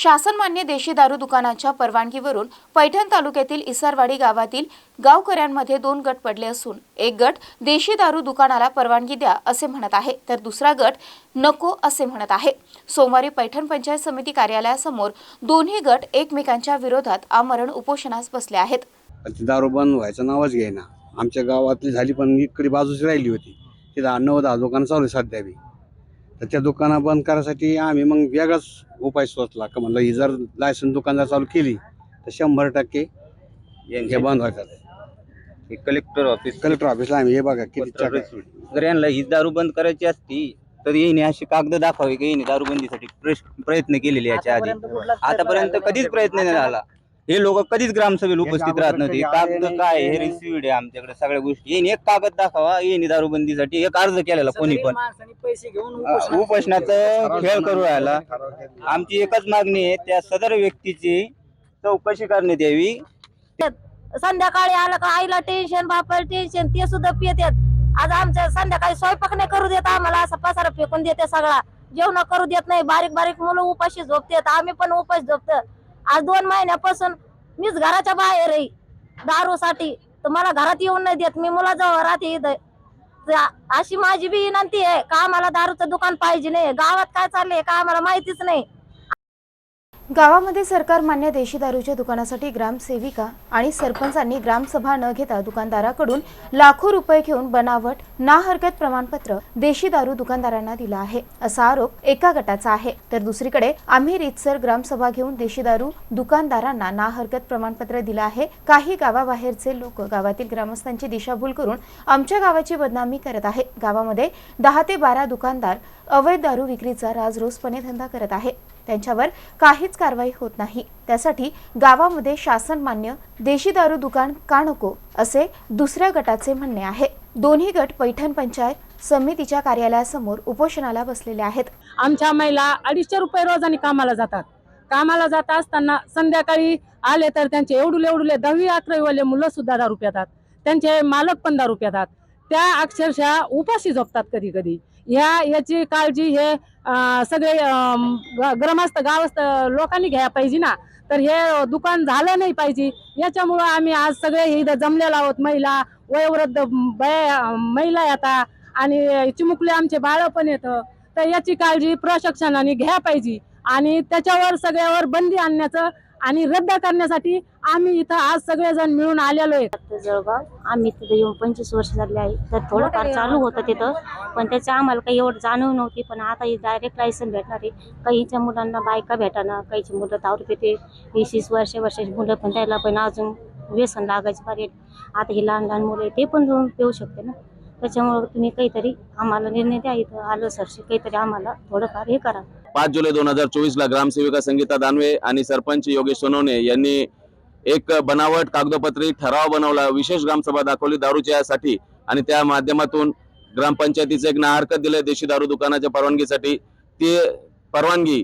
शासनमान्य देशी दारू दुकानाच्या परवानगीवरून पैठण तालुक्यातील इसारवाडी गावातील गावकऱ्यांमध्ये दोन गट पडले असून एक गट देशी दारू दुकानाला परवानगी द्या असे म्हणत आहे तर दुसरा गट नको असे म्हणत आहे. सोमवारी पैठण पंचायत समिती कार्यालयासमोर दोन्ही गट एकमेकांच्या विरोधात आमरण उपोषणास बसले आहेत. दारू बंद व्हायचं नावच घेईना. आमच्या गावातली झाली पण इकडे बाजूची राहिली होती. तिथं नऊ दहा दुकानं चालू सध्या तर त्या दुकानं बंद करायसाठी आम्ही मग वेगळाच उपाय सुचला का म्हणलं ही जर लायसन दुकानदार चालू केली तर शंभर टक्के हे बंद व्हायचं. कलेक्टर ऑफिस कलेक्टर ऑफिसला आम्ही हे बघा किती जर यांना ही दारू बंद करायची असती तर येईने अशी कागद दाखवावी की येईने दारूबंदीसाठी प्रश- प्रयत्न केलेले याच्या आधी. आतापर्यंत कधीच प्रयत्न नाही झाला. हे लोक कधीच ग्रामसभेला उपस्थित राहत नव्हते. कागद काय हे रिसिव्ड आहे आमच्याकडे. सगळ्या गोष्टी. येईन एक कागद दाखवा. येईने दारूबंदीसाठी एक अर्ज केलेला कोणी पण. पैसे घेऊन उपोषणाचं खेळ करू राहिला. आमची एकच मागणी आहे त्या सदर व्यक्तीची चौकशी करण्यात यावी. संध्याकाळी आलं का आईला टेन्शन बापाला टेन्शन ते सुद्धा पितात आज आमच्या संध्याकाळी स्वयंपाक नाही करू देत आम्हाला असा पसारा फेकून देते सगळा. जेवण करू देत नाही बारीक बारीक मुलं उपाशी झोपतात. आम्ही पण उपाशी झोपतो. आज दोन महिन्यापासून मीच घराच्या बाहेर आहे. दारूसाठी. तर मला घरात येऊन नाही देत. मी मुलाजवळ राहते इथं. अशी माझी बी विनंती आहे. का आम्हाला दारूचं दुकान पाहिजे नाही? गावात काय चाललंय? का आम्हाला माहितीच नाही? गावामध्ये सरकार मान्य देशी दारूच्या दुकानासाठी ग्रामसेविका आणि सरपंचांनी ग्रामसभा न घेता दुकानदाराकडून लाखो रुपये घेऊन बनावट ना हरकत प्रमाणपत्र देशी दारू दुकानदारांना दिला आहे. असा आरोप एका गटाचा आहे. तर दुसरीकडे आम्ही रीतसर ग्रामसभा घेऊन देशी दारू दुकानदारांना ना हरकत प्रमाणपत्र दिलं आहे. काही गावाबाहेरचे लोक गावातील ग्रामस्थांची दिशाभूल करून आमच्या गावाची बदनामी करत आहे. गावामध्ये दहा ते बारा दुकानदार अवैध दारू विक्रीचा राजरोसपणे धंदा करत आहे. त्यांच्यावर काहीच कारवाई होत नाही. त्यासाठी गावामध्ये शासन मान्य देशी दारू दुकान का नको असे दुसऱ्या गटाचे म्हणणे आहे. दोन्ही गट पैठण पंचायत समितीच्या कार्यालयासमोर उपोषणाला बसलेले आहेत. आमच्या महिला अडीचशे रुपये रोजाने कामाला जातात. कामाला जात असताना संध्याकाळी आले तर त्यांचे एवढुले एवढुले दहावी अकरावीवाले मुलं सुद्धा दारू पितात. त्यांचे मालक पण दारू पितात. त्या अक्षरशः उपाशी झोपतात कधी कधी. ह्या याची काळजी हे सगळे ग्रामस्थ गावस्थ लोकांनी घ्यायला पाहिजे ना. तर हे दुकान झालं नाही पाहिजे. याच्यामुळं आम्ही आज सगळे इथं जमलेलो आहोत महिला वयोवृद्ध बाया महिला येतात आणि चिमुकले आमचे बाळ पण येतं. तर याची काळजी प्रशिक्षणाने घ्या पाहिजे. आणि त्याच्यावर सगळ्यावर बंदी आणण्याचं आणि रद्द करण्यासाठी आम्ही इथं आज सगळेजण मिळून आलेलो आहे. जळगाव आम्ही तिथं येऊन पंचवीस वर्ष झाले आहे. तर थोडंफार चालू होतं तिथं. पण त्याचं आम्हाला काही एवढं जाणीव नव्हती. पण आता ही डायरेक्ट लायसन भेटणार आहे. काहीच्या मुलांना बायका भेटणार काहीची मुलं दारू पिते. वीस वीस वर्ष वर्षाची मुलं पण त्याला पण अजून व्यसन लागायचं पाहिजे आता ही लहान लहान मुलं ते पण जाऊन पिऊ शकते ना. त्याच्यामुळं तुम्ही काहीतरी आम्हाला निर्णय द्या इथं. आलं सरशी काहीतरी आम्हाला थोडंफार हे करा. पाच जुलै दोन हजार चोवीस ला ग्रामसेविका संगीता दानवे आणि सरपंच योगेश सोनवणे यांनी एक बनावट कागदोपत्री ठराव बनवला. विशेष ग्रामसभा दाखवली दारूच्या साठी आणि त्या माध्यमातून ग्रामपंचायतीचं एक नाहरकत दिलंय देशी दारू दुकानाच्या परवानगीसाठी. ती परवानगी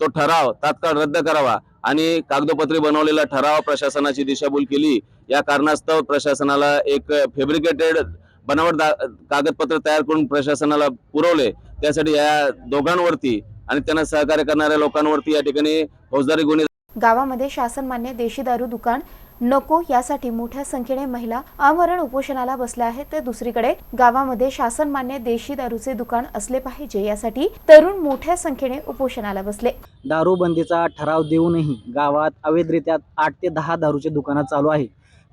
तो ठराव तात्काळ रद्द करावा आणि कागदोपत्री बनवलेला ठराव प्रशासनाची दिशाभूल केली. या कारणास्तव प्रशासनाला एक फेब्रिकेटेड बनावट कागदपत्र तयार करून प्रशासनाला पुरवले. त्यासाठी या दोघांवरती आणि त्यांना सहकार्य करणाऱ्या लोकांवरती या ठिकाणी फौजदारी गुन्हे गावामध्ये शासन मान्य देशी दारू दुकान नको यासाठी मोठ्या संख्येने महिला आमरण उपोषणाला बसल्या आहेत. तर दुसरीकडे गावामध्ये शासन मान्य देशी दारूचे दुकान असले पाहिजे यासाठी तरुण मोठ्या संख्येने उपोषणाला बसले. दारूबंदीचा ठराव देऊनही गावात अवैधरित्या आठ ते दहा दारूचे दुकानं चालू आहे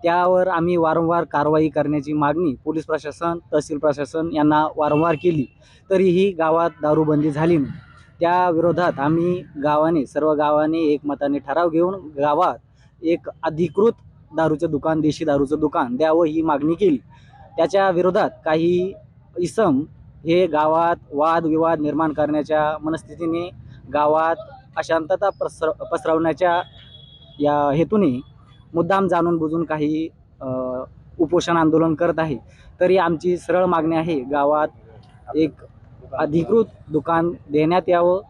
त्यावर आम्ही वारंवार कारवाई करण्याची मागणी पोलीस प्रशासन तहसील प्रशासन यांना वारंवार केली. तरीही गावात दारूबंदी झाली नाही. त्या विरोधात आम्ही गावाने सर्व गावाने एकमताने ठराव घेऊन गावात एक अधिकृत दारूचं दुकान देशी दारूचं दुकान द्यावं ही मागणी केली. त्याच्या विरोधात काही इसम हे गावात वादविवाद निर्माण करण्याच्या मनस्थितीने गावात अशांतता पसर पसरवण्याच्या या हेतूने मुद्दाम जाणून बुजून काही उपोषण आंदोलन करत आहे. तरी आमची सरळ मागणी आहे गावात एक अधिकृत दुकान देण्यात यावं.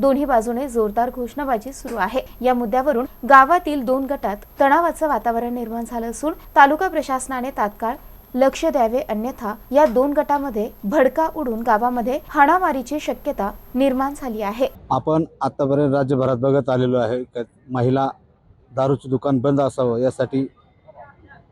दोन्ही बाजूने जोरदार घोषणाबाजी सुरू आहे. या मुद्द्यावरून गावातील दोन गटात तणावाचं वातावरण निर्माण झालं असून तालुका प्रशासनाने तात्काळ लक्ष द्यावे अन्यथा या दोन गटामध्ये भडका उडून गावामध्ये हाणामारीची शक्यता निर्माण झाली आहे. आपण आतापर्यंत राज्यभरात बघत आलेलो आहे का महिला दारूचं दुकान बंद असावं यासाठी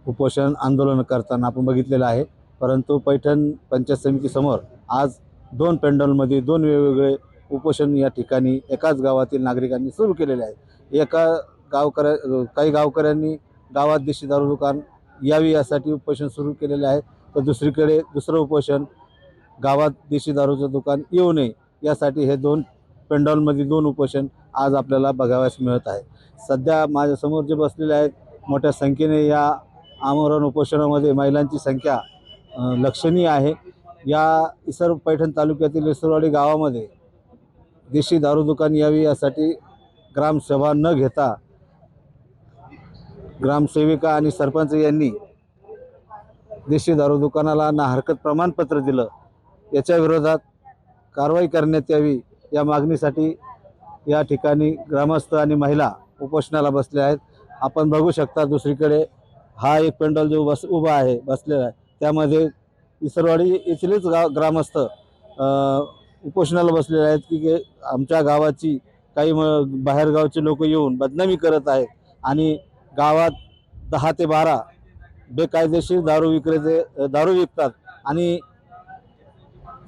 उपोषण आंदोलन करताना आपण बघितलेलं आहे. परंतु पैठण पंचायत समितीसमोर आज दोन पेंडॉलमध्ये दोन वेगवेगळे उपोषण या ठिकाणी एकाच गावातील नागरिकांनी सुरू केलेले आहे. एका गावकऱ्या काही गावकऱ्यांनी गावात देशी दारू दुकान यावी यासाठी उपोषण सुरू केलेले आहे. तर दुसरीकडे दुसरं उपोषण गावात देशी दारूचं दुकान येऊ नये यासाठी हे दोन पेंडॉलमध्ये दोन उपोषण आज आपल्याला बघावयास मिळत आहे. सध्या माझ्यासमोर जे बसलेले आहेत मोठ्या संख्येने या आमरण उपोषणामध्ये महिलांची संख्या लक्षणीय आहे. या इसर पैठण तालुक्यातील इसरवाडी गावामध्ये देशी दारू दुकान यावी यासाठी ग्रामसभा न घेता ग्रामसेविका आणि सरपंच यांनी देशी दारू दुकानाला ना हरकत प्रमाणपत्र दिलं. याच्या विरोधात कारवाई करण्यात यावी या मागणीसाठी या ठिकाणी ग्रामस्थ आणि महिला उपोषणाला बसले आहेत. आपण बघू शकता दुसरीकडे हा एक पेंडॉल जो बस उभा आहे बसलेला आहे. त्यामध्ये इसरवाडी येथीलच गाव ग्रामस्थ उपोषणाला बसलेले आहेत की के- आमच्या गावाची काही बाहेरगावचे लोक येऊन बदनामी करत आहेत आणि गावात दहा ते बारा बेकायदेशीर दारू विक्रेते दारू विकतात आणि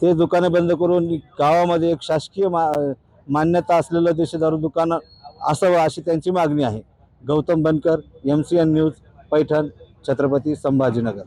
ते दुकाने बंद करून गावामध्ये एक शासकीय मा मान्यता असलेलं देशी दारू दुकानं असावं अशी त्यांची मागणी आहे. Gautam Bankar M C N news Paithan Chhatrapati Sambhajinagar.